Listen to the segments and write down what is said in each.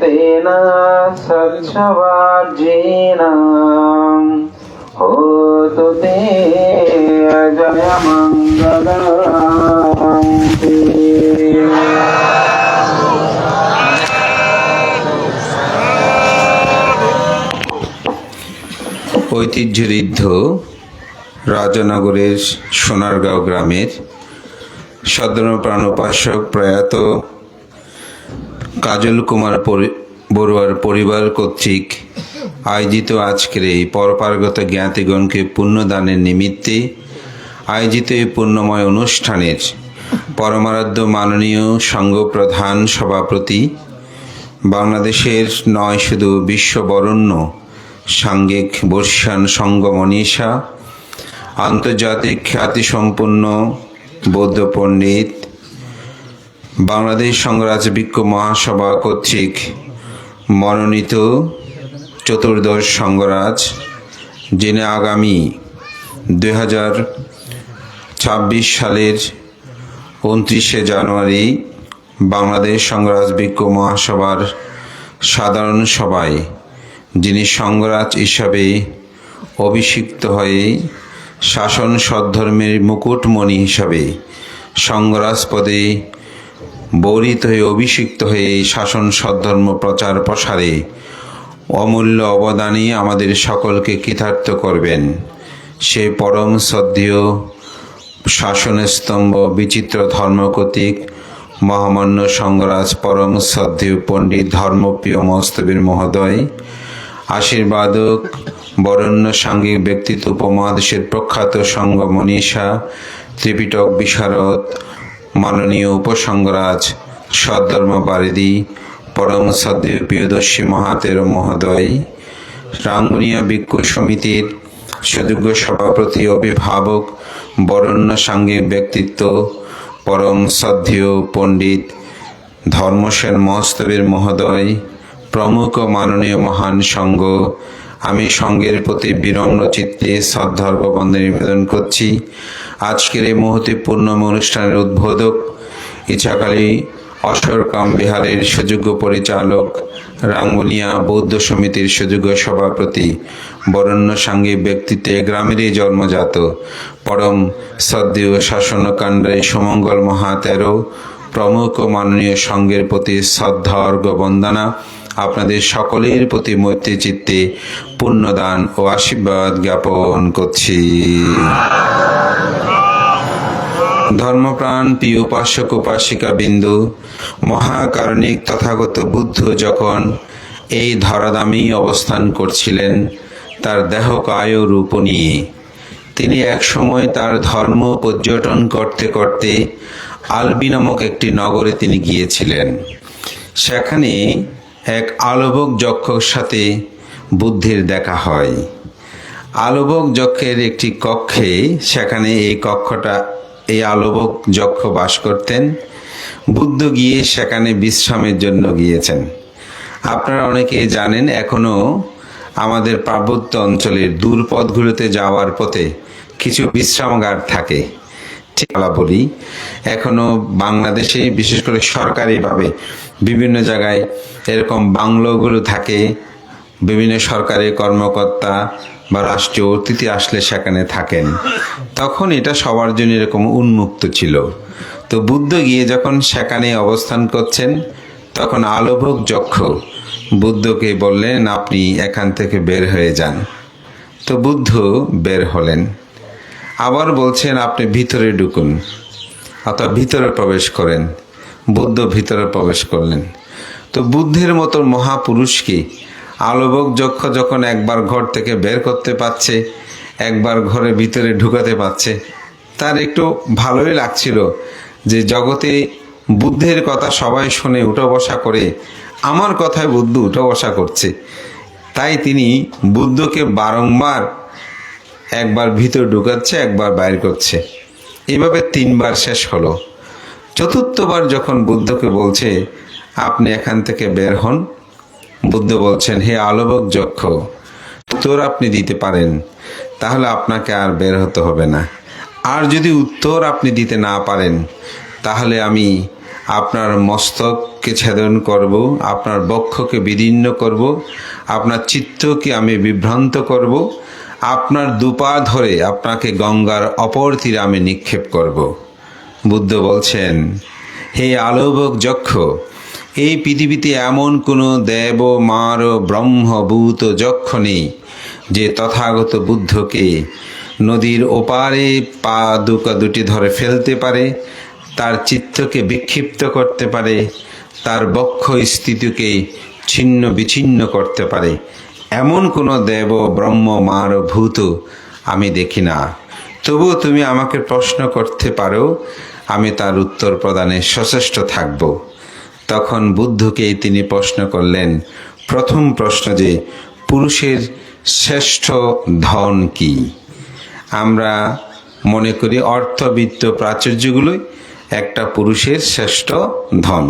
तेन स्वच्छवार्जेन होतु ते जयमङ्गलम् ঐতিহ্যঋদ্ধ রাজনগরের সোনারগাঁও গ্রামের সদরপ্রাণ উপাসক প্রয়াত কাজল কুমার বড়ুয়ার পরিবার কর্তৃক আয়োজিত আজকের এই পরপার্গত জ্ঞাতিগণকে পুণ্যদানের নিমিত্তে আয়োজিত এই পুণ্যময় অনুষ্ঠানের পরমারাধ্য মাননীয় সংঘ প্রধান সভাপতি বাংলাদেশের নয় শুধু বিশ্ববরণ্য সাঙ্গিক বর্ষান সঙ্গ মনীষা, আন্তর্জাতিক খ্যাতিসম্পন্ন বৌদ্ধ পণ্ডিত বাংলাদেশ সংরাজ বিক্ষ মহাসভা কর্তৃক মনোনীত চতুর্দশ সংঘরাজ যিনি আগামী দুই হাজার ছাব্বিশ সালের উনত্রিশে জানুয়ারি বাংলাদেশ সংরাজ বিক্ষ মহাসভার সাধারণ সভায়, যিনি সংঘরাজ হিসাবে অভিষিক্ত হয়ে শাসন সদ্ধর্মের মুকুটমণি হিসাবে সংঘরাজ পদে বরিত হয়ে অভিষিক্ত হয়ে এই শাসন সদ্ধর্ম প্রচার প্রসারে, অমূল্য অবদানই আমাদের সকলকে কৃতার্থ করবেন। সে পরম শ্রদ্ধেয় শাসনস্তম্ভ বিচিত্র ধর্মকতিক মহামান্য সংগরাজ পরম শ্রদ্ধেয় পণ্ডিত ধর্মপ্রিয় মস্তবীর মহোদয়, আশীর্বাদক বরণ্য সাঙ্গিক ব্যক্তিত্ব উপমহাদেশের প্রখ্যাত সঙ্গ মনীষা ত্রিপিটক বিশারদ মাননীয় উপসংগরাজ সদ্ধর্ম বারিদি পরম শ্রদ্ধেয় প্রিয়দর্শী মহাতের মহোদয় রাঙ্গুনিয়া ভিক্ষু সমিতির সুযোগ্য সভাপতি, অভিভাবক বরণ্য সাঙ্গিক ব্যক্তিত্ব, পরম শ্রদ্ধেয় পণ্ডিত ধর্মসেন মহস্তবীর মহোদয়, প্রমুখ মাননীয় মহান সংঘ আমি সঙ্গের প্রতি বিনম্র চিত্তে শ্রদ্ধার্ঘ বন্দে নিবেদন করছি। আজকের এই মুহূর্তপূর্ণ অনুষ্ঠানের উদ্বোধক ইচ্ছাকালী অশোরকাম বিহারের সুযোগ্য পরিচালক রাঙ্গুনিয়া বৌদ্ধ সমিতির সুযোগ্য সভাপতি বরণ্য সাঙ্গী ব্যক্তিত্বে গ্রামেরই জন্মজাত পরম শ্রদ্ধেয় শাসনকাণ্ডে সুমঙ্গল মহাতেরো প্রমুখ মাননীয় সংঘের প্রতি শ্রদ্ধা অর্ঘ বন্দনা আপনাদের সকলের প্রতি মৈত্রী চিত্তে পুণ্যদান ও আশীর্বাদ জ্ঞাপন করছি। ধর্মপ্রাণ প্রিয় উপাসক উপাসিকা বিন্দু, মহাকারণিক তথাগত বুদ্ধ যখন এই ধরাদামেই অবস্থান করছিলেন, তার দেহ কায় রূপ নিয়ে, তিনি একসময় তার ধর্ম পর্যটন করতে করতে আলবি নামক একটি নগরে তিনি গিয়েছিলেন। সেখানে এক আলোবক যক্ষর সাথে বুদ্ধির দেখা হয়। আলোবক যক্ষের একটি কক্ষে সেখানে এই কক্ষটা, এই আলোবক যক্ষ বাস করতেন। বুদ্ধ গিয়ে সেখানে বিশ্রামের জন্য গিয়েছেন। আপনারা অনেকে জানেন, এখনও আমাদের পার্বত্য অঞ্চলের দূর পথগুলোতে যাওয়ার পথে কিছু বিশ্রামাগার থাকে। ঠিক বলা বলি, এখনও বাংলাদেশে, বিশেষ করে সরকারিভাবে বিভিন্ন জায়গায় এরকম বাংলোগুলো থাকে, বিভিন্ন সরকারি কর্মকর্তা বা রাষ্ট্রীয় অতিথি আসলে সেখানে থাকেন। তখন এটা সবার জন্য এরকম উন্মুক্ত ছিল। তো বুদ্ধ গিয়ে যখন সেখানে অবস্থান করছেন, তখন আলোভোগ যক্ষ বুদ্ধকে বললেন, আপনি এখান থেকে বের হয়ে যান। তো বুদ্ধ বের হলেন। আবার বলছেন, আপনি ভিতরে ঢুকুন। অথবা ভিতরে প্রবেশ করেন। বুদ্ধ ভিতরে প্রবেশ করলেন। তো বুদ্ধের মতো মহাপুরুষকে আলোবক যক্ষ যখন একবার ঘর থেকে বের করতে পারছে, একবার ঘরের ভিতরে ঢুকাতে পারছে, তার একটু ভালোই লাগছিল যে জগতে বুদ্ধের কথা সবাই শুনে উঠো বসা করে, আমার কথায় বুদ্ধ উঠো বসা করছে। তাই তিনি বুদ্ধকে বারংবার একবার ভিতর ঢুকাচ্ছে, একবার বাইর করছে। এভাবে তিনবার শেষ হলো। চতুর্থবার যখন বুদ্ধকে বলছে আপনি এখান থেকে বের হন। বুদ্ধ বলছেন, হে আলোবক যক্ষ, উত্তর আপনি দিতে পারেন, তাহলে আপনাকে আর বের হতে হবে না। আর যদি উত্তর আপনি দিতে না পারেন, তাহলে আমি আপনার মস্তককে ছেদন করব, আপনার বক্ষকে বিদীর্ণ করব, আপনার চিত্তকে আমি বিভ্রান্ত করব, আপনার দুপা ধরে আপনাকে গঙ্গার অপর তীরে আমি নিক্ষেপ করব। বুদ্ধ বলছেন, হে আলোবক যক্ষ এই পৃথিবীতে এমন কোনো দেব, মার ব্রহ্মভূত যক্ষ নেই যে তথাগত বুদ্ধকে নদীর ওপারে পা দুকা দুটি ধরে ফেলতে পারে, তার চিত্তকে বিক্ষিপ্ত করতে পারে, তার বক্ষ স্থিতিকে ছিন্ন বিচ্ছিন্ন করতে পারে। এমন কোনো দেব, ব্রহ্ম, মার, ভূত আমি দেখি না। তবুও তুমি আমাকে প্রশ্ন করতে পারো, আমি তার উত্তর প্রদানে সচেষ্ট থাকব। তখন বুদ্ধকে তিনি প্রশ্ন করলেন, প্রথম প্রশ্ন যে, পুরুষের শ্রেষ্ঠ ধন কি? আমরা মনে করি অর্থবিত্ত প্রাচুর্যগুলোই একটা পুরুষের শ্রেষ্ঠ ধন।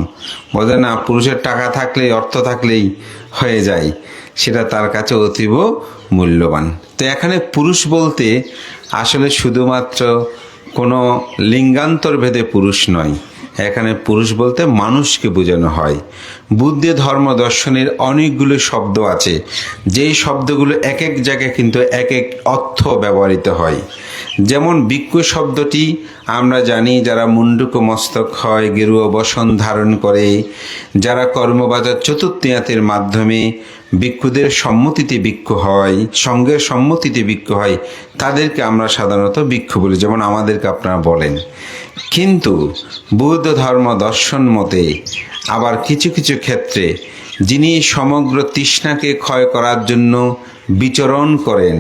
বোঝে না, পুরুষের টাকা থাকলেই, অর্থ থাকলেই হয়ে যায়, সেটা তার কাছে অতীব মূল্যবান। তো এখানে পুরুষ বলতে আসলে শুধুমাত্র কোনো লিঙ্গান্তর ভেদে পুরুষ নয় এখানে পুরুষ বলতে মানুষকে বোঝানো হয়। বুদ্ধ ধর্ম দর্শনের অনেকগুলো শব্দ আছে। যেই শব্দগুলো এক এক জায়গায় কিন্তু এক এক অর্থ ব্যবহৃত হয়। যেমন বিক্ষ শব্দটি আমরা জানি যারা মুন্ডুক মস্তক হয় গেরুয়া বসন ধারণ করে, যারা কর্মবাজার চতুর্থিয়াতের মাধ্যমে ভিক্ষুদের সম্মতিতে ভিক্ষ হয়, সঙ্গের সম্মতিতে ভিক্ষ হয়, তাদেরকে আমরা সাধারণত ভিক্ষু বলি, যেমন আমাদেরকে আপনারা বলেন। কিন্তু বৌদ্ধ ধর্ম দর্শন মতে আবার কিছু কিছু ক্ষেত্রে যিনি সমগ্র তৃষ্ণাকে ক্ষয় করার জন্য বিচরণ করেন,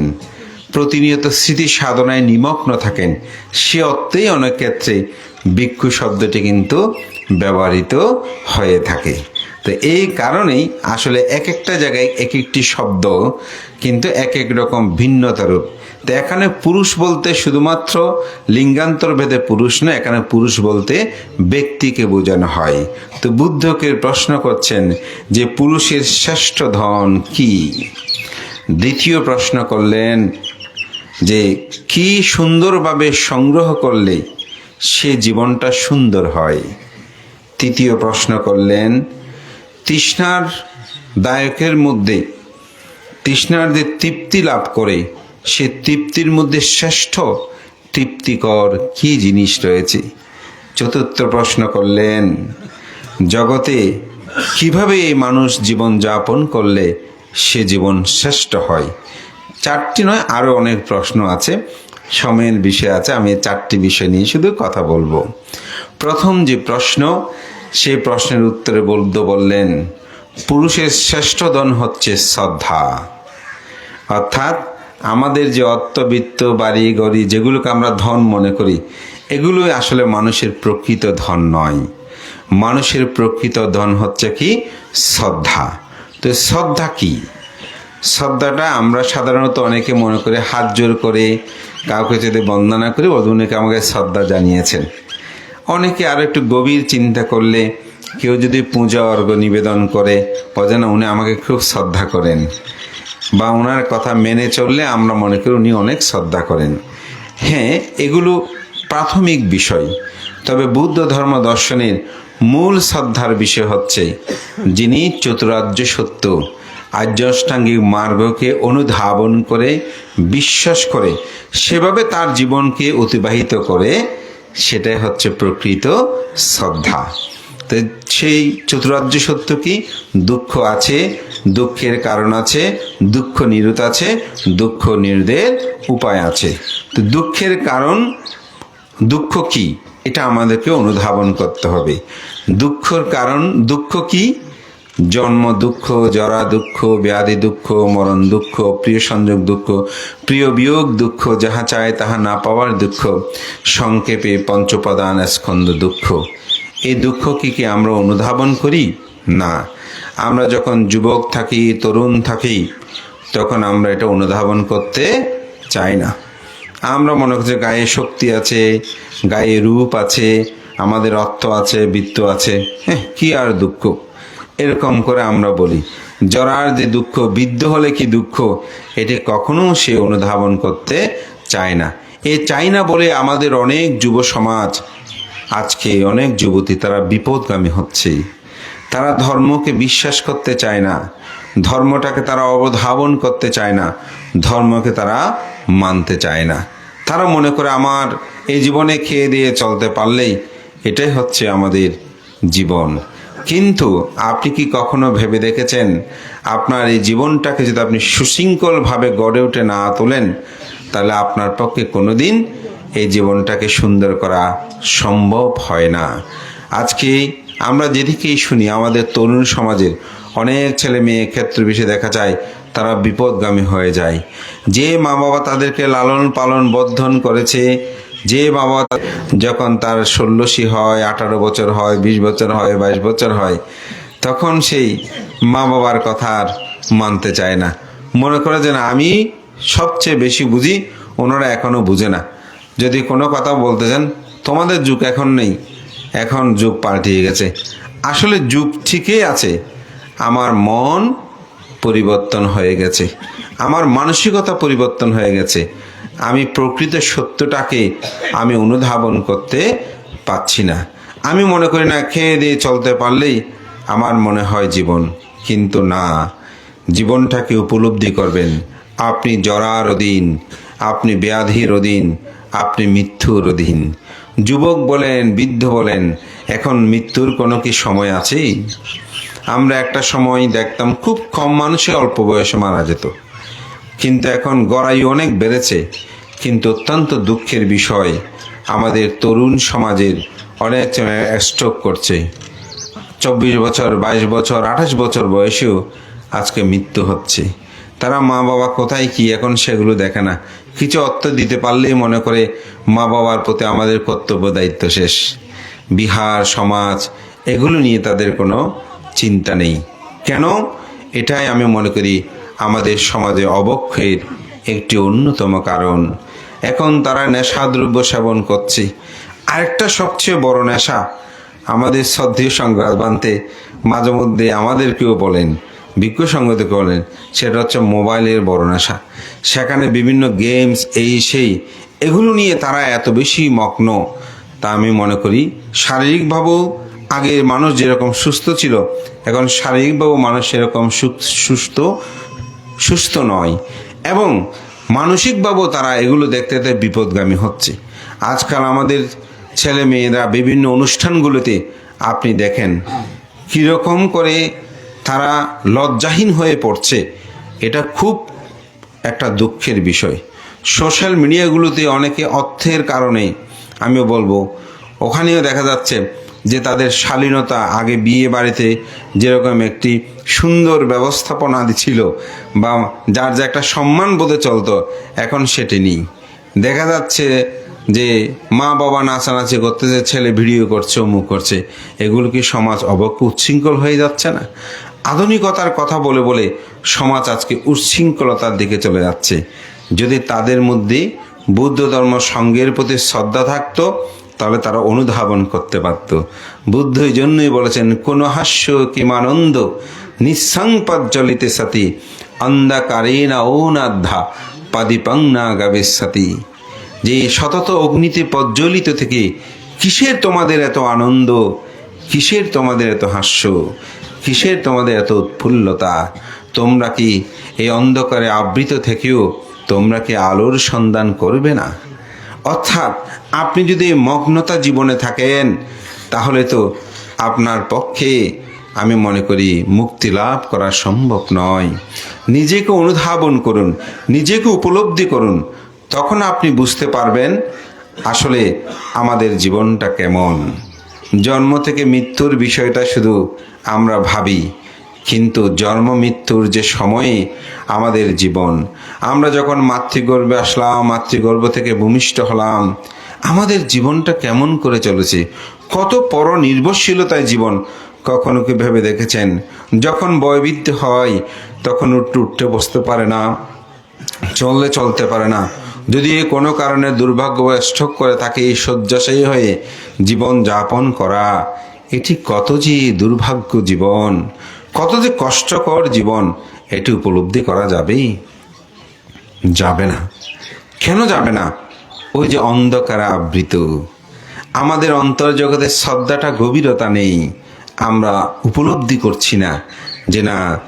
প্রতিনিয়ত স্মৃতি সাধনায় নিমগ্ন থাকেন, সে অর্থেই অনেক ক্ষেত্রে ভিক্ষু শব্দটি কিন্তু ব্যবহৃত হয়ে থাকে। তো এই কারণেই আসলে এক একটা জায়গায় এক একটি শব্দ, কিন্তু এক এক রকম ভিন্নতা রূপ। তো এখানে পুরুষ বলতে শুধুমাত্র লিঙ্গান্তর ভেদে পুরুষ নয়, এখানে পুরুষ বলতে ব্যক্তিকে বোঝানো হয়। তো বুদ্ধকে প্রশ্ন করছেন যে পুরুষের শ্রেষ্ঠ ধন কি? দ্বিতীয় প্রশ্ন করলেন যে কি সুন্দরভাবে সংগ্রহ করলে সে জীবনটা সুন্দর হয়? তৃতীয় প্রশ্ন করলেন তৃষ্ণার দায়কের মধ্যে, তৃষ্ণার যে তৃপ্তি লাভ করে, সে তৃপ্তির মধ্যে শ্রেষ্ঠ তৃপ্তিকর কি জিনিস রয়েছে? চতুর্থ প্রশ্ন করলেন, জগতে কীভাবে এই মানুষ জীবন যাপন করলে সে জীবন শ্রেষ্ঠ হয়? চারটি নয় আরও অনেক প্রশ্ন আছে। সময়ের বিষয় আছে, আমি চারটি বিষয় নিয়ে শুধু কথা বলব। প্রথম যে প্রশ্ন সেই প্রশ্নের উত্তরে বলতে বললেন, পুরুষের শ্রেষ্ঠ ধন হচ্ছে শ্রদ্ধা। অর্থাৎ আমাদের যে অর্থবিত্ত, বাড়ি, গড়ি, যেগুলোকে আমরা ধন মনে করি, এগুলোই আসলে মানুষের প্রকৃত ধন নয়। মানুষের প্রকৃত ধন হচ্ছে কি? শ্রদ্ধা। তো শ্রদ্ধা কি? শ্রদ্ধাটা আমরা সাধারণত অনেকে মনে করে হাত জোর করে, কাউকে যদি বন্দনা করি অধুনিকে আমাকে শ্রদ্ধা জানিয়েছেন। অনেকে আরও একটু গভীর চিন্তা করলে কেউ যদি পূজা অর্ঘ নিবেদন করে, অজানা উনি আমাকে খুব শ্রদ্ধা করেন বা ওনার কথা মেনে চললে আমরা মনে করি উনি অনেক শ্রদ্ধা করেন। হ্যাঁ এগুলো প্রাথমিক বিষয়। তবে বুদ্ধ ধর্ম দর্শনের মূল শ্রদ্ধার বিষয় হচ্ছে যিনি চতুরার্য সত্য আর্যষ্টাঙ্গিক মার্গকে অনুধাবন করে, বিশ্বাস করে, সেভাবে তার জীবনকে অতিবাহিত করে সেটাই হচ্ছে প্রকৃত শ্রদ্ধা। তো সেই চতুরার্য সত্য কি? দুঃখ আছে, দুঃখের কারণ আছে, দুঃখ নিরুত আছে, দুঃখ নির্দের উপায় আছে। তো দুঃখের কারণ, দুঃখ কি? এটা আমাদেরকে অনুধাবন করতে হবে। দুঃখর কারণ, দুঃখ কি? জন্ম দুঃখ, জরা দুঃখ, ব্যাধি দুঃখ, মরণ দুঃখ, প্রিয় সংযোগ দুঃখ, প্রিয় বিয়োগ দুঃখ, যাহা চায় তাহা না পাওয়ার দুঃখ, সংক্ষেপে পঞ্চপ্রদান স্কন্দ দুঃখ। এই দুঃখ কি কি আমরা অনুধাবন করি? না। আমরা যখন যুবক থাকি, তরুণ থাকি, তখন আমরা এটা অনুধাবন করতে চাই না। আমরা মনে করছি গায়ে শক্তি আছে, গায়ে রূপ আছে, আমাদের অর্থ আছে, বৃত্ত আছে। হ্যাঁ কি আর দুঃখ? এরকম করে আমরা বলি। জরার যে দুঃখ, বিদ্ধ হলে কি দুঃখ? এটি কখনো সে অনুধাবন করতে চায় না। এ চাই না বলে আমাদের অনেক যুব সমাজ, আজকে অনেক যুবতী তারা বিপদগামী হচ্ছে। তারা ধর্মকে বিশ্বাস করতে চায় না। ধর্মটাকে তারা অবধাবন করতে চায় না। ধর্মকে তারা মানতে চায় না। তারা মনে করে, আমার এই জীবনে খেয়ে দিয়ে চলতে পারলেই এটাই হচ্ছে আমাদের জীবন। কিন্তু আপনি কি কখনো ভেবে দেখেছেন, আপনার এই জীবনটাকে যদি আপনি সুশৃঙ্খলভাবে গড়ে উঠে না তোলেন, তাহলে আপনার পক্ষে কোনোদিন এই জীবনটাকে সুন্দর করা সম্ভব হয় না। আজকে আমরা যেদিকেই শুনি, আমাদের তরুণ সমাজের অনেক ছেলে মেয়ে ক্ষেত্র বিষয়ে দেখা যায়, তারা বিপদগামী হয়ে যায়। যে মা বাবা তাদেরকে লালন পালন বর্ধন করেছে যে বাবা যখন তার ষোলোশি হয়, আঠারো বছর হয়, বিশ বছর হয়, বাইশ বছর হয়, তখন সেই মা বাবার কথা আর মানতে চায় না। মনে করে যে না, আমি সবচেয়ে বেশি বুঝি, ওনারা এখনও বুঝে না। যদি কোনো কথা বলতে চান, তোমাদের যুগ এখন নেই, এখন যুগ পাল্টিয়ে গেছে। আসলে যুগ ঠিকই আছে, আমার মন পরিবর্তন হয়ে গেছে, আমার মানসিকতা পরিবর্তন হয়ে গেছে আমি প্রকৃত সত্যটাকে আমি অনুধাবন করতে পাচ্ছি না। আমি মনে করি না, খেয়ে দিয়ে চলতে পারলেই আমার মনে হয় জীবন। কিন্তু না, জীবনটাকে উপলব্ধি করবেন। আপনি জরার অধীন, আপনি ব্যাধির অধীন, আপনি মৃত্যুর অধীন। যুবক বলেন, বৃদ্ধ বলেন, এখন মৃত্যুর কোনো কি সময় আছেই? আমরা একটা সময় দেখতাম, খুব কম মানুষে অল্প বয়সে মারা যেত। কিন্তু এখন গড়াই অনেক বেড়েছে, কিন্তু অত্যন্ত দুঃখের বিষয়, আমাদের তরুণ সমাজের অনেক স্ট্রোক করছে। চব্বিশ বছর, বাইশ বছর, আঠাশ বছর বয়সেও আজকে মৃত্যু হচ্ছে। তারা মা বাবা কোথায়, কি এখন সেগুলো দেখে না। কিছু অর্থ দিতে পারলেই মনে করে মা বাবার প্রতি আমাদের কর্তব্য দায়িত্ব শেষ। বিহার, সমাজ, এগুলো নিয়ে তাদের কোনো চিন্তা নেই। কেন? এটাই আমি মনে করি আমাদের সমাজে অবক্ষয়ের একটি অন্যতম কারণ। এখন তারা নেশাদ্রব্য সেবন করছে। আরেকটা সবচেয়ে বড় নেশা আমাদের শ্রদ্ধেয় সংঘাত বানতে মাঝে মধ্যে আমাদেরকেও বলেন, বিজ্ঞ সঙ্গতে বলেন, সেটা হচ্ছে মোবাইলের বড় নেশা। সেখানে বিভিন্ন গেমস, এই সেই, এগুলো নিয়ে তারা এত বেশি মগ্ন। তা আমি মনে করি শারীরিকভাবেও আগে মানুষ যেরকম সুস্থ ছিল, এখন শারীরিকভাবেও মানুষ সেরকম সুস্থ সুস্থ নয়। এবং মানসিকভাবেও তারা এগুলো দেখতে দেখতে বিপদগামী হচ্ছে। আজকাল আমাদের ছেলে মেয়েরা বিভিন্ন অনুষ্ঠানগুলোতে আপনি দেখেন কীরকম করে তারা লজ্জাহীন হয়ে পড়ছে। এটা খুব একটা দুঃখের বিষয়। সোশ্যাল মিডিয়াগুলোতে অনেকে অর্থের কারণে, আমিও বলব, ওখানেও দেখা যাচ্ছে যে তাদের শালীনতা আগে বিয়ে বাড়িতে যেরকম একটি সুন্দর ব্যবস্থাপনা ছিল বা যার যে একটা সম্মান বোধে চলতো, এখন সেটি নেই। দেখা যাচ্ছে যে মা বাবা নাচানাচি করতেছে, ছেলে ভিডিও করছে, অমুক করছে, এগুলো কি সমাজ অবক্ষ উচ্ছৃঙ্খল হয়ে যাচ্ছে না? আধুনিকতার কথা বলে বলে সমাজ আজকে উচ্ছৃঙ্খলতার দিকে চলে যাচ্ছে। যদি তাদের মধ্যে বুদ্ধ ধর্ম সঙ্গের প্রতি শ্রদ্ধা থাকতো তাহলে তারা অনুধাবন করতে পারত বুদ্ধ এই জন্যই বলেছেন, কোন হাস্য কিমানন্দ নিঃসংপজ্জলিতে সাথী অন্ধাকারেনা ও নাধ্যা পাদিপাংনা গাবেশাতি যে সতত অগ্নিতে প্রজ্বলিত থেকে কিসের তোমাদের এত আনন্দ? কিসের তোমাদের এত হাস্য? কিসের তোমাদের এত উৎফুল্লতা? তোমরা কি এই অন্ধকারে আবৃত থেকেও তোমরা কি আলোর সন্ধান করবে না? অর্থাৎ আপনি যদি মগ্নতা জীবনে থাকেন, তাহলে তো আপনার পক্ষে আমি মনে করি মুক্তি লাভ করা সম্ভব নয়। নিজেকে অনুধাবন করুন, নিজেকে উপলব্ধি করুন, তখন আপনি বুঝতে পারবেন আসলে আমাদের জীবনটা কেমন। জন্ম থেকে মৃত্যুর বিষয়টা শুধু আমরা ভাবি, কিন্তু জন্ম মৃত্যুর যে সময়ে আমাদের জীবন, আমরা যখন মাতৃগর্ভে আসলাম, মাতৃগর্ভ থেকে ভূমিষ্ঠ হলাম আমাদের জীবনটা কেমন করে চলেছে? কত পর নির্ভরশীলতায় জীবন। কখনো কি ভেবে দেখেছেন? যখন বয়বৃদ্ধ হয়, তখন উঠতে উঠতে বসতে পারে না, চললে চলতে পারে না। যদি কোনো কারণে দুর্ভাগ্যবশ করে তাকে এই শয্যাশায়ী হয়ে জীবন যাপন করা, এটি কত যে দুর্ভাগ্য জীবন, কত যে কষ্টকর জীবন, এটি উপলব্ধি করা যাবেই? যাবে না। কেন যাবে না? ওই যে অন্ধকারে আবৃত। আমাদের অন্তর্জগতের শ্রদ্ধাটা গভীরতা নেই। আমরা উপলব্ধি করছি না যে না,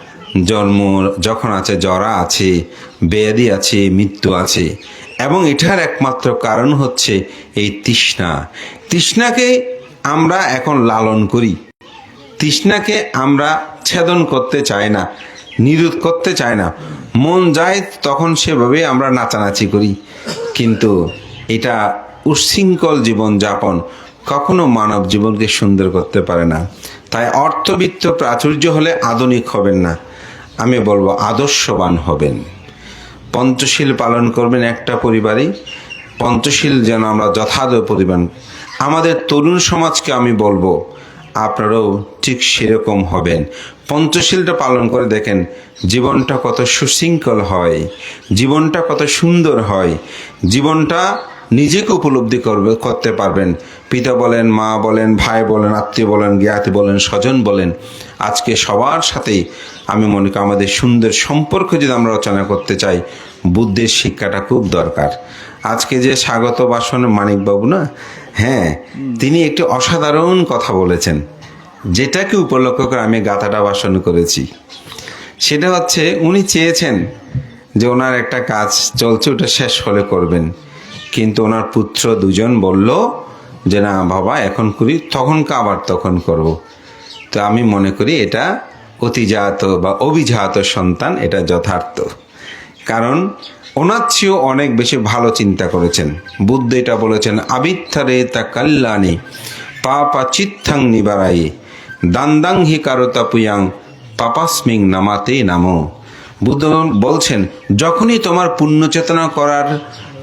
জন্ম যখন আছে, জরা আছে ব্যাধি আছে, মৃত্যু আছে। এবং এটার একমাত্র কারণ হচ্ছে এই তৃষ্ণা। তৃষ্ণাকে আমরা এখন লালন করি। তৃষ্ণাকে আমরা ছেদন করতে চাই না, নিরোধ করতে চাই না। মন যায় তখন সেভাবে আমরা নাচানাচি করি। কিন্তু এটা উচ্ছৃঙ্খল জীবনযাপন কখনো মানব জীবনকে সুন্দর করতে পারে না। তাই অর্থবিত্ত প্রাচুর্য হলে আধুনিক হবেন না। আমি বলব আদর্শবান হবেন। পঞ্চশীল পালন করবেন একটা পরিবারই। পঞ্চশীল যেন আমরা যথাযথ পরিমাণ। আমাদের তরুণ সমাজকে আমি বলব, আপনারাও ঠিক সেরকম হবেন। পঞ্চশীলটা পালন করে দেখেন, জীবনটা কত সুশৃঙ্খল হয়। জীবনটা কত সুন্দর হয়। জীবনটা নিজেকে উপলব্ধি করবে, করতে পারবেন। পিতা বলেন, মা বলেন, ভাই বলেন, আত্মীয় বলেন, জ্ঞাতি বলেন, স্বজন বলেন, আজকে সবার সাথেই আমি মনে করি আমাদের সুন্দর সম্পর্ক যদি আমরা রচনা করতে চাই, বুদ্ধের শিক্ষাটা খুব দরকার। আজকে যে স্বাগত বাসন মানিকবাবু না হ্যাঁ তিনি একটি অসাধারণ কথা বলেছেন, যেটাকে উপলক্ষ করে আমি গাথাটা বাসন করেছি। সেটা হচ্ছে, উনি চেয়েছেন যে ওনার একটা কাজ চলছে, ওটা শেষ হলে করবেন। কিন্তু ওনার পুত্র দুজন বলল যে, না বাবা, এখন করি তখন আবার তখন করব। তো আমি মনে করি এটা অতিজাত বা অভিজাত সন্তান, এটা যথার্থ। কারণ ওনার চেয়েও অনেক বেশি ভালো চিন্তা করেছেন। বুদ্ধ এটা বলেছেন, আবিত্থারে তা কল্যাণী, পাপা চিত্থাং নিবারায়ে দান্দাং হি কারতা পুয়াং পাপাস্মিং নামাতে নামো। বুদ্ধ বলছেন, যখনই তোমার পুণ্য চেতনা করার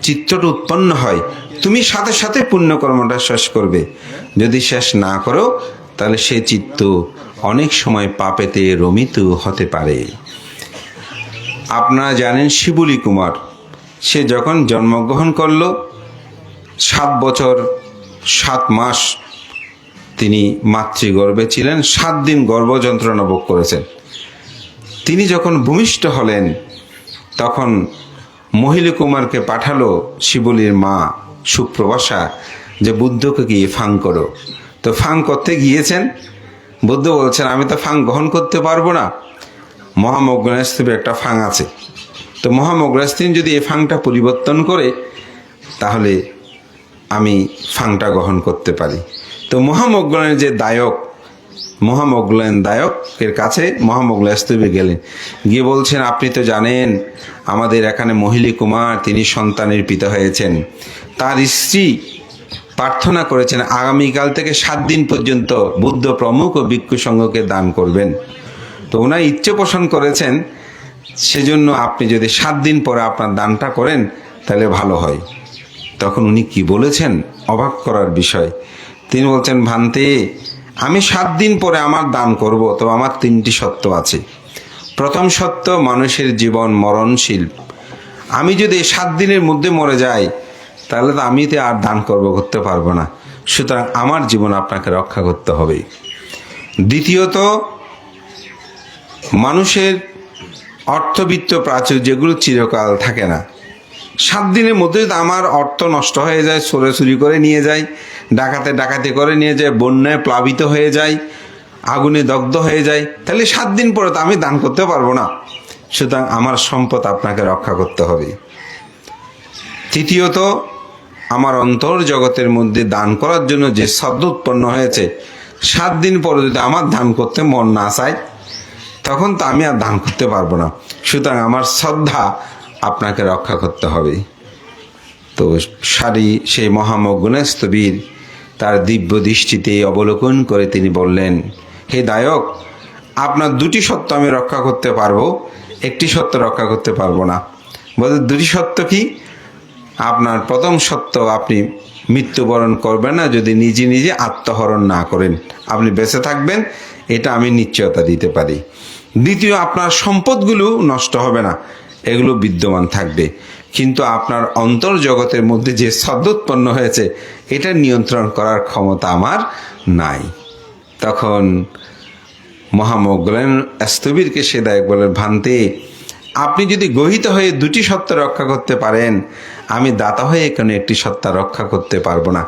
চিত্তটা উৎপন্ন হয়, তুমি সাথে সাথে পুণ্যকর্মটা শেষ করবে। যদি শেষ না করো, তাহলে সে চিত্ত অনেক সময় পাপেতে রমিত হতে পারে। আপনারা জানেন শিবুলি কুমার। সে যখন জন্মগ্রহণ করল, সাত বছর, সাত মাস তিনি মাতৃগর্ভে ছিলেন, সাত দিন গর্ভ যন্ত্রণা ভোগ করেছেন। তিনি যখন ভূমিষ্ঠ হলেন, তখন মহিলা কুমারকে পাঠালো শিবলির মা সুপ্রবাসা যে বুদ্ধকে গিয়ে ফাং করো। তো ফাং করতে গিয়েছেন। বুদ্ধ বলছেন, আমি তো ফাং গ্রহণ করতে পারব না। মহামগ্নস্তূপে একটা ফাং আছে। তো মহামগ্নস্তিন যদি এই ফাংটা পরিবর্তন করে, তাহলে আমি ফাংটা গ্রহণ করতে পারি। তো মহামগ্নের যে দায়ক মহামগ্লেন দায়কের কাছে মহামগ্লা স্তূপে গেলেন। গিয়ে বলছেন, আপনি তো জানেন, আমাদের এখানে মহিলী কুমার, তিনি সন্তানের পিতা হয়েছেন। তার স্ত্রী প্রার্থনা করেছেন, আগামীকাল থেকে সাত দিন পর্যন্ত বুদ্ধ প্রমুখ ও ভিক্ষু সংঘকে দান করবেন। তো ওনার ইচ্ছে পোষণ করেছেন, সেজন্য আপনি যদি সাত দিন পরে আপনার দানটা করেন, তাহলে ভালো হয়। তখন উনি কি বলেছেন? অবাক করার বিষয়। তিনি বলছেন, ভান্তে আমি সাত দিন পরে আমার দান করব, তো আমার তিনটি সত্য আছে। প্রথম সত্য, মানুষের জীবন মরণশীল। আমি যদি সাত দিনের মধ্যে মরে যাই, তাহলে তো আমি তো আর দান করব, করতে পারব না। সুতরাং আমার জীবন আপনাকে রক্ষা করতে হবে। দ্বিতীয়ত, মানুষের অর্থবিত্ত প্রাচুর যেগুলো চিরকাল থাকে না। সাত দিনের মধ্যে যদি আমার অর্থ নষ্ট হয়ে যায় চোরে চুরি করে নিয়ে যায়। ডাকাতে ডাকাতি করে নিয়ে যায়, বন্যায় প্লাবিত হয়ে যায়, আগুনে দগ্ধ হয়ে যায়, তাহলে সাত দিন পরে তো আমি দান করতে পারব না। সুতরাং আমার সম্পদ আপনাকে রক্ষা করতে হবে। তৃতীয়ত, আমার অন্তর জগতের মধ্যে দান করার জন্য যে শব্দ উৎপন্ন হয়েছে, সাত দিন পরে যদি আমার দান করতে মন না চায়, তখন তো আমি আর দান করতে পারব না। সুতরাং আমার শ্রদ্ধা আপনাকে রক্ষা করতে হবে। তো সারি সেই মহামগ্নস্তবীর তার দিব্য দৃষ্টিতে অবলোকন করে তিনি বললেন, হে দায়ক, আপনার দুটি সত্য আমি রক্ষা করতে পারব, একটি সত্য রক্ষা করতে পারব না। বলতে দুটি সত্য কি? আপনার প্রথম সত্য আপনি মৃত্যুবরণ করবেন না যদি নিজে নিজে আত্মহরণ না করেন। আপনি বেঁচে থাকবেন, এটা আমি নিশ্চয়তা দিতে পারি। দ্বিতীয়, আপনার সম্পদগুলো নষ্ট হবে না, এগুলো বিদ্যমান থাকবে। কিন্তু আপনার অন্তর জগতের মধ্যে যে শব্দ উৎপন্ন হয়েছে, এটা নিয়ন্ত্রণ করার ক্ষমতা আমার নাই। তখন মহামগ্লেন স্থবিরকে সে দায়ক বলেন ভান্তে, আপনি যদি গহিত হয়ে দুটি সত্য রক্ষা করতে পারেন, আমি দাতা হয়ে এখানে একটি সত্তা রক্ষা করতে পারব না।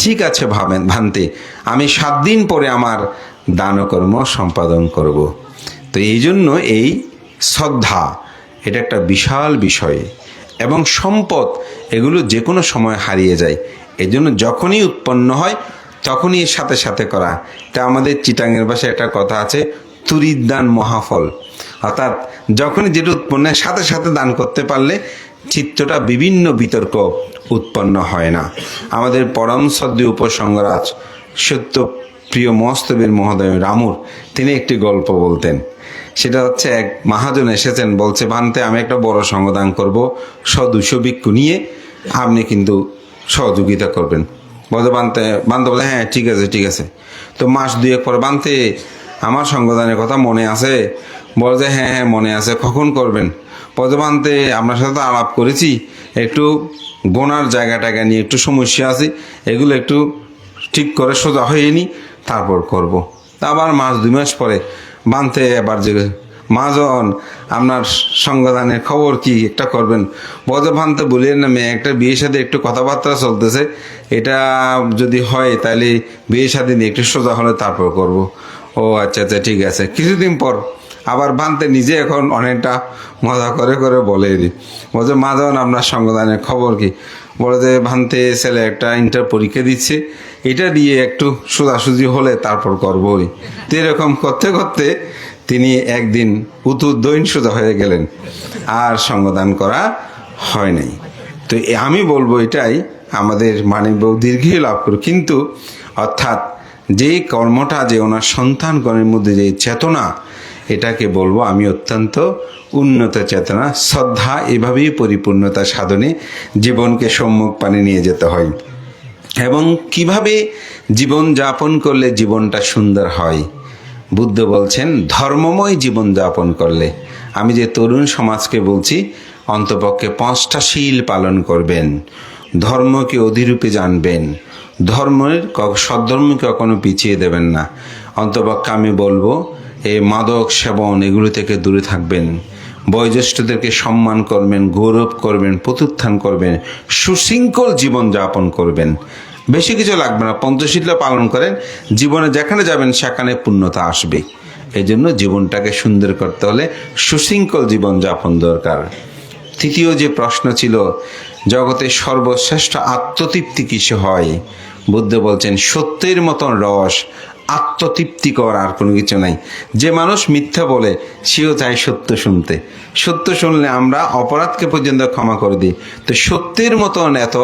ঠিক আছে ভাবেন, ভান্তে, আমি সাত দিন পরে আমার দানকর্ম সম্পাদন করব। তো এই জন্য এই শ্রদ্ধা, এটা একটা বিশাল বিষয়। এবং সম্পদ, এগুলো যে কোনো সময় হারিয়ে যায়। এজন্য যখনই উৎপন্ন হয়, তখনই এর সাথে সাথে করা। তা আমাদের চিটাঙের ভাষায় একটা কথা আছে, তুরির দান মহাফল। অর্থাৎ যখনই যেটা উৎপন্ন হয়, সাথে সাথে দান করতে পারলে চিত্রটা বিভিন্ন বিতর্ক উৎপন্ন হয় না। আমাদের পরম সদ্য উপসংগরাজ সত্য প্রিয় মস্তবীর মহোদয় রামুর, তিনি একটি গল্প বলতেন। সেটা হচ্ছে এক মাহাজন এসেছেন, বলছে, ভানতে, আমি একটা বড় সঙ্গদান করব সদুশো ভিক্ষু নিয়ে আপনি কিন্তু সহযোগিতা করবেন। বলতে বানতে বানতে বলে হ্যাঁ ঠিক আছে ঠিক আছে। তো মাস দুয়েক পরে বানতে আমার সঙ্গদানের কথা মনে আছে? বলে যে হ্যাঁ হ্যাঁ মনে আছে, কখন করবেন? বলতে বানতে আপনার সাথে তো আলাপ করেছি, একটু গোনার জায়গা টায়গা নিয়ে একটু সমস্যা আছে, এগুলো একটু ঠিক করে সোজা হয়ে নি। তারপর করব। আবার মাস দুই মাস পরে বানতে এবার যে মাজন, আপনার সংগদানের খবর কি, একটা করবেন। বজে ভানতে বলিয়েন না মেয়ে একটা বিয়ের সাথে একটু কথাবার্তা চলতেছে। এটা যদি হয় তাহলে বিয়ের সাথে একটু সোজা হলে তারপর করব। ও আচ্ছা আচ্ছা ঠিক আছে। কিছুদিন পর আবার ভানতে নিজে এখন অনেকটা মজা করে করে বলে দি বলছে মাজন, আপনার সংগদানের খবর কি? বলে যে, ভানতে ছেলে একটা ইন্টার পরীক্ষা দিচ্ছে। এটা দিয়ে একটু সোজাসুজি হলে তারপর করবই। তো এরকম করতে করতে তিনি একদিন উতু দৈন সোজা হয়ে গেলেন। আর সঙ্গদান করা হয় নাই। তো আমি বলব এটাই, আমাদের মানিকবাবু দীর্ঘই লাভ করো কিন্তু অর্থাৎ যে কর্মটা, যে ওনার সন্তানগণের মধ্যে যে চেতনা, এটাকে বলব আমি অত্যন্ত উন্নত চেতনা। শ্রদ্ধা এভাবেই পরিপূর্ণতা সাধনে জীবনকে সম্মুখ পানে নিয়ে যেতে হয়। এবং কীভাবে জীবন যাপন করলে জীবনটা সুন্দর হয়? বুদ্ধ বলছেন, ধর্মময় জীবন যাপন করলে। আমি যে তরুণ সমাজকে বলছি, অন্তপক্ষে পাঁচটা শীল পালন করবেন। ধর্মকে অধিরূপে জানবেন। ধর্মের সদ্ধর্মকে কখনো পিছিয়ে দেবেন না। অন্তপক্ষে আমি বলব এই মাদক, সেবন, এগুলো থেকে দূরে থাকবেন। বয়োজ্যেষ্ঠদেরকে সম্মান করবেন, গৌরব করবেন প্রত্যুত্থান করবেন, সুশৃঙ্খল জীবন যাপন করবেন। বেশি কিছু লাগবে না পঞ্চশীলা পালন করেন, জীবনে যেখানে যাবেন সেখানে পূর্ণতা আসবে। এই জন্য জীবনটাকে সুন্দর করতে হলে সুশৃঙ্খল জীবন যাপন দরকার। তৃতীয় যে প্রশ্ন ছিল, জগতে সর্বশ্রেষ্ঠ আত্মতৃপ্তি কিসে হয়? বুদ্ধ বলছেন, সত্যের মতন রস আত্মতৃপ্তিকর আর কোনো কিছু নাই। যে মানুষ মিথ্যা বলে, সেও চায় সত্য শুনতে। সত্য শুনলে আমরা অপরাধকে পর্যন্ত ক্ষমা করে দিই। তো সত্যের মতন এত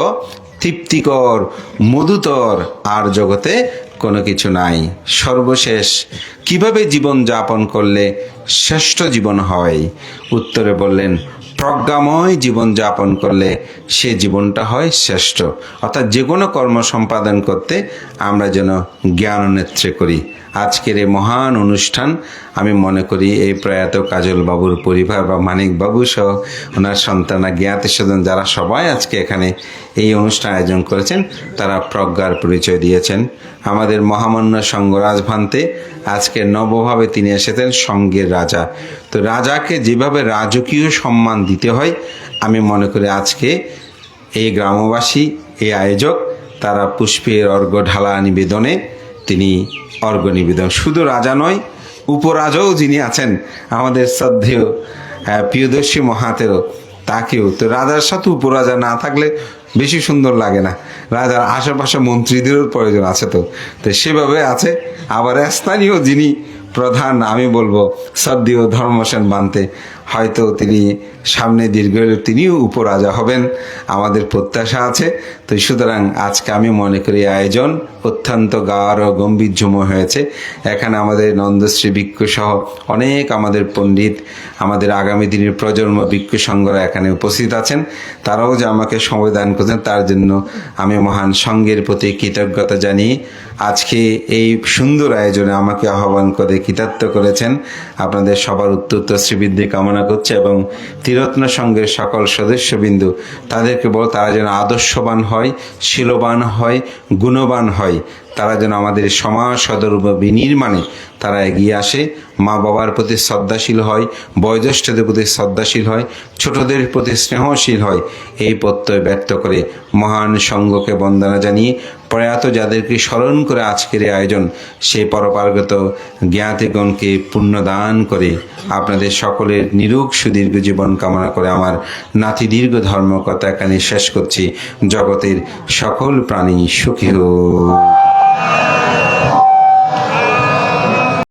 তৃপ্তিকর, মধুতর আর জগতে কোনো কিছু নাই। সর্বশেষ, কীভাবে জীবন যাপন করলে শ্রেষ্ঠ জীবন হয়? উত্তরে বললেন প্রজ্ঞাময় জীবন যাপন করলে সে জীবনটা হয় শ্রেষ্ঠ। অর্থাৎ যে কোনো কর্ম সম্পাদন করতে আমরা যেন জ্ঞান নেত্রে করি। আজকের এই মহান অনুষ্ঠান, আমি মনে করি এই প্রয়াত কাজল বাবুর পরিবার বা মানিক বাবু সহ ওনার সন্তানা জ্ঞাত স্বজন যারা সবাই আজকে এখানে এই অনুষ্ঠান আয়োজন করেছেন, তারা প্রজ্ঞার পরিচয় দিয়েছেন। আমাদের মহামান্য সঙ্গরাজ ভান্তে আজকে নবভাবে তিনি এসেছেন সঙ্গের রাজা। তো রাজাকে যেভাবে রাজকীয় সম্মান দিতে হয়, আমি মনে করি আজকে এই গ্রামবাসী, এই আয়োজক, তারা পুষ্পের অর্ঘ ঢালা নিবেদনে তিনি অর্গনিবেদন শুধু রাজা নয়, উপরাজাও যিনি আছেন, আমাদের শ্রদ্ধেয় প্রিয়দর্শী মহাতেরও, তাকেও। তো রাজার সাথে উপরাজা না থাকলে বেশি সুন্দর লাগে না। রাজার আশেপাশে মন্ত্রীদেরও প্রয়োজন আছে তো। তো সেভাবে আছে। আবার স্থানীয় যিনি প্রধান, আমি বলব সদ্যীয় ধর্মসেন মানতে। হয়তো তিনি সামনে দীর্ঘ, তিনিও উপরাজা হবেন, আমাদের প্রত্যাশা আছে। তো সুতরাং আজকে আমি মনে করি আয়োজন অত্যন্ত গাঢ় ও গম্ভীর্যময় হয়েছে। এখানে আমাদের নন্দশ্রী ভিক্ষু সহ অনেক আমাদের পণ্ডিত, আমাদের আগামী দিনের প্রজন্ম ভিক্ষু সংঘরা এখানে উপস্থিত আছেন। তারাও যে আমাকে সময় দান করেছেন, তার জন্য আমি মহান সঙ্গের প্রতি কৃতজ্ঞতা জানিয়ে আজকে এই সুন্দর আয়োজনে আমাকে আহ্বান করে কৃতার্থ করেছেন। আপনাদের সবার উত্তর শ্রীবৃদ্ধি কামনা করছে এবং তিরত্ন সংঘের সকল সদস্যবৃন্দু, তাদেরকে বল তারা যেন আদর্শবান হয়, শিলবান হয়, গুণবান হয়। তারা যেন আমাদের সমাজ সদর্ভ বিনির্মাণে তারা এগিয়ে আসে। মা বাবার প্রতি শ্রদ্ধাশীল হয়, বয়োজ্যেষ্ঠদের প্রতি শ্রদ্ধাশীল হয়, ছোটদের প্রতি স্নেহশীল হয় এই প্রত্যয় ব্যক্ত করে মহান সঙ্গকে বন্দনা জানিয়ে প্রয়াত যাদেরকে স্মরণ করে আজকের আয়োজন, সেই পরপার্গত জ্ঞাতিগণকে পুণ্যদান করে আপনাদের সকলের নিরোগ সুদীর্ঘ জীবন কামনা করে আমার নাতি দীর্ঘ ধর্মকথা এখানে শেষ করছি। জগতের সকল প্রাণী সুখী হোক। No!